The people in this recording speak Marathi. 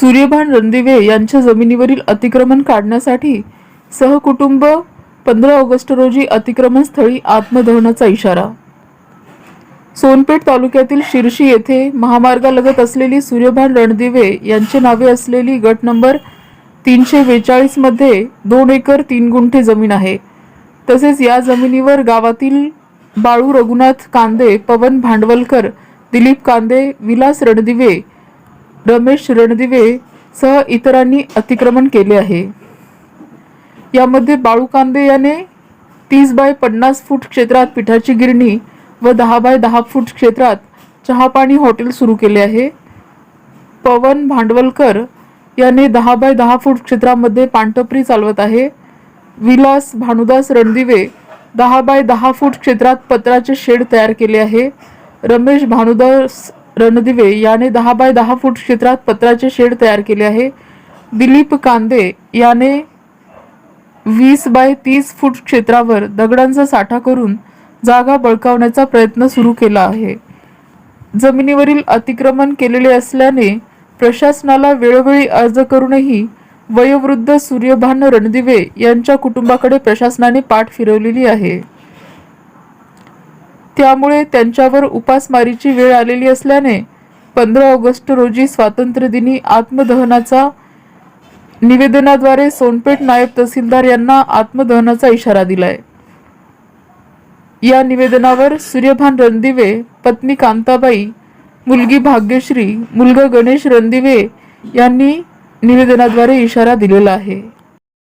सूर्यभान रणदिवे यांच्या जमिनीवरील अतिक्रमण काढण्यासाठी सहकुटुंब पंधरा ऑगस्ट रोजी अतिक्रमण स्थळी आत्मदहनाचा इशारा. सोनपेठ तालुक्यातील शिरशी येथे महामार्गालगत असलेली सूर्यभान रणदिवे यांचे नावे असलेली गट नंबर तीनशे बेचाळीसमध्ये दोन एकर तीन गुंठे जमीन आहे. तसेच या जमिनीवर गावातील बाळू रघुनाथ कांदे पवन भांडवलकर दिलीप कांदे विलास रणदिवे रमेश रणदिवे सह इतरांनी अतिक्रमण केले आहे. यामध्ये बाळू कांदे याने तीस बाय पन्नास फूट क्षेत्रात पिठाची गिरणी व दहा बाय दहा फूट क्षेत्रात चहापाणी हॉटेल सुरू केले आहे. पवन भांडवलकर याने दहा बाय दहा फूट क्षेत्रामध्ये पानटपरी चालवत आहे. विलास भानुदास रणदिवे दहा बाय दहा फूट क्षेत्रात पत्राचे शेड तयार केले आहे. रमेश भानुदास रणदिवे याने दहा बाय दहा फूट क्षेत्रात पत्राचे शेड तयार केले आहे. दिलीप कांदे याने वीस बाय तीस फूट क्षेत्रावर दगडांचा साठा करून जागा बळकावण्याचा प्रयत्न सुरू केला आहे. जमिनीवरील अतिक्रमण केलेले असल्याने प्रशासनाला वेळोवेळी अर्ज करूनही वयोवृद्ध सूर्यभान रणदिवे यांच्या कुटुंबाकडे प्रशासनाने पाठ फिरवलेली आहे. त्यामुळे त्यांच्यावर उपासमारीची वेळ आलेली असल्याने पंधरा ऑगस्ट रोजी स्वातंत्र्यदिनी आत्मदहनाचा निवेदनाद्वारे सोनपेठ नायब तहसीलदार यांना आत्मदहनाचा इशारा दिलाय. या निवेदनावर सूर्यभान रणदिवे पत्नी कांताबाई मुलगी भाग्यश्री मुलगा गणेश रणदिवे यांनी निवेदनाद्वारे इशारा दिलेला आहे.